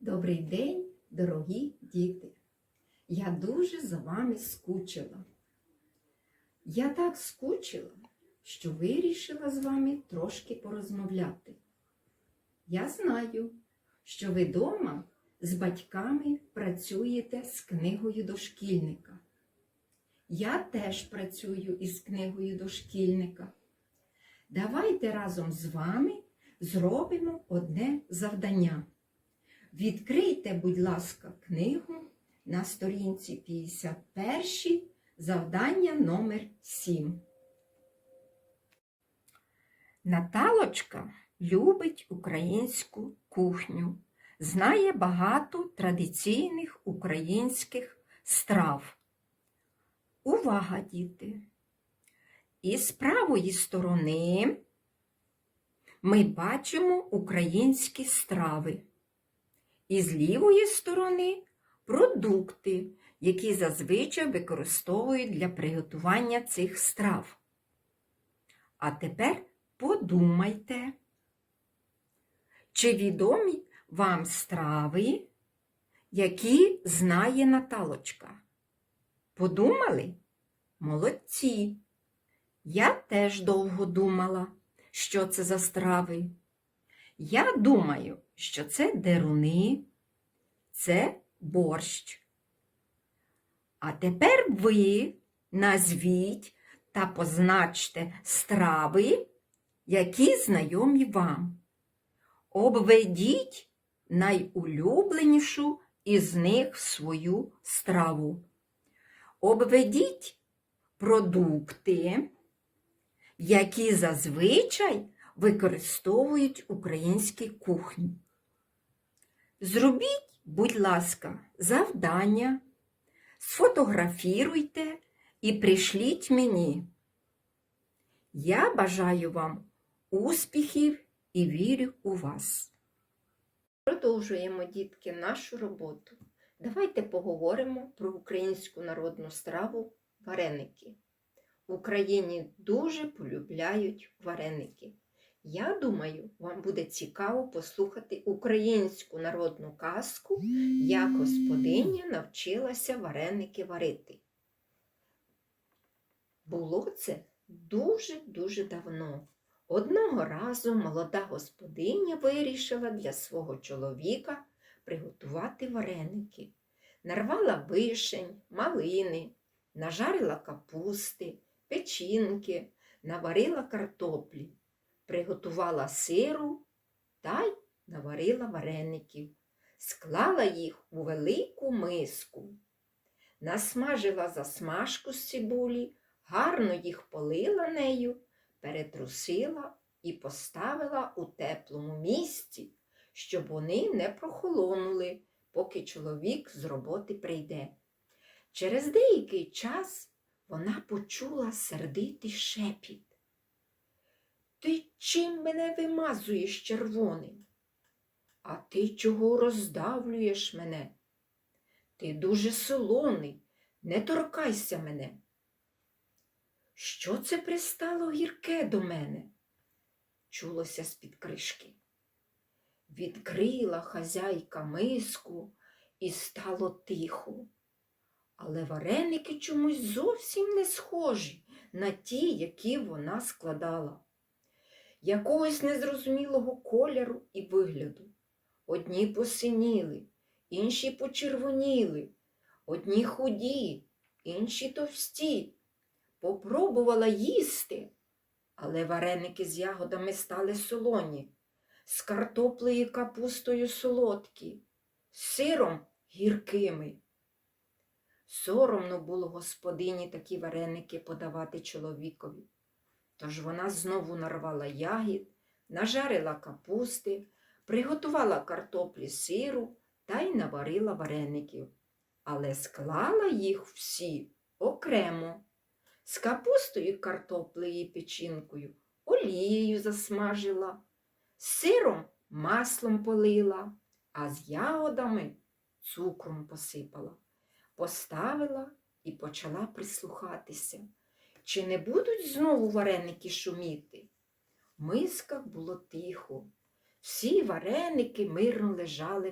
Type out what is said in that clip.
Добрий день, дорогі діти! Я дуже за вами скучила. Я так скучила, що вирішила з вами трошки порозмовляти. Я знаю, що ви дома з батьками працюєте з книгою дошкільника. Я теж працюю із книгою дошкільника. Давайте разом з вами зробимо одне завдання. Відкрийте, будь ласка, книгу на сторінці 51, завдання номер 7. Наталочка любить українську кухню, знає багато традиційних українських страв. Увага, діти! Із правої сторони ми бачимо українські страви. І з лівої сторони продукти, які зазвичай використовують для приготування цих страв. А тепер подумайте, чи відомі вам страви, які знає Наталочка? Подумали? Молодці! Я теж довго думала, що це за страви. Я думаю, що це деруни, це борщ. А тепер ви назвіть та позначте страви, які знайомі вам. Обведіть найулюбленішу із них свою страву. Обведіть продукти, які зазвичай використовують українські кухні. Зробіть, будь ласка, завдання, сфотографіруйте і пришліть мені. Я бажаю вам успіхів і вірю у вас. Продовжуємо, дітки, нашу роботу. Давайте поговоримо про українську народну страву вареники. В Україні дуже полюбляють вареники. Я думаю, вам буде цікаво послухати українську народну казку, як господиня навчилася вареники варити. Було це дуже-дуже давно. Одного разу молода господиня вирішила для свого чоловіка приготувати вареники. Нарвала вишень, малини, нажарила капусти, печінки, наварила картоплі приготувала сиру та й наварила вареників, склала їх у велику миску, насмажила засмажку з цибулі, гарно їх полила нею, перетрусила і поставила у теплому місці, щоб вони не прохолонули, поки чоловік з роботи прийде. Через деякий час вона почула сердитий шепіт. Ти чим мене вимазуєш червоним? А ти чого роздавлюєш мене? Ти дуже солоний, не торкайся мене. Що це пристало гірке до мене? чулося з-під кришки. Відкрила хазяйка миску і стало тихо. Але вареники чомусь зовсім не схожі на ті, які вона складала якогось незрозумілого кольору і вигляду. Одні посиніли, інші почервоніли, одні худі, інші товсті. Попробувала їсти, але вареники з ягодами стали солоні, з картоплею і капустою солодкі, з сиром гіркими. Соромно було господині такі вареники подавати чоловікові. Тож вона знову нарвала ягід, нажарила капусти, приготувала картоплі сиру та й наварила вареників, але склала їх всі окремо. З капустою, картоплею і печінкою, олією засмажила, з сиром маслом полила, а з ягодами цукром посипала, поставила і почала прислухатися. Чи не будуть знову вареники шуміти? В мисках було тихо. Всі вареники мирно лежали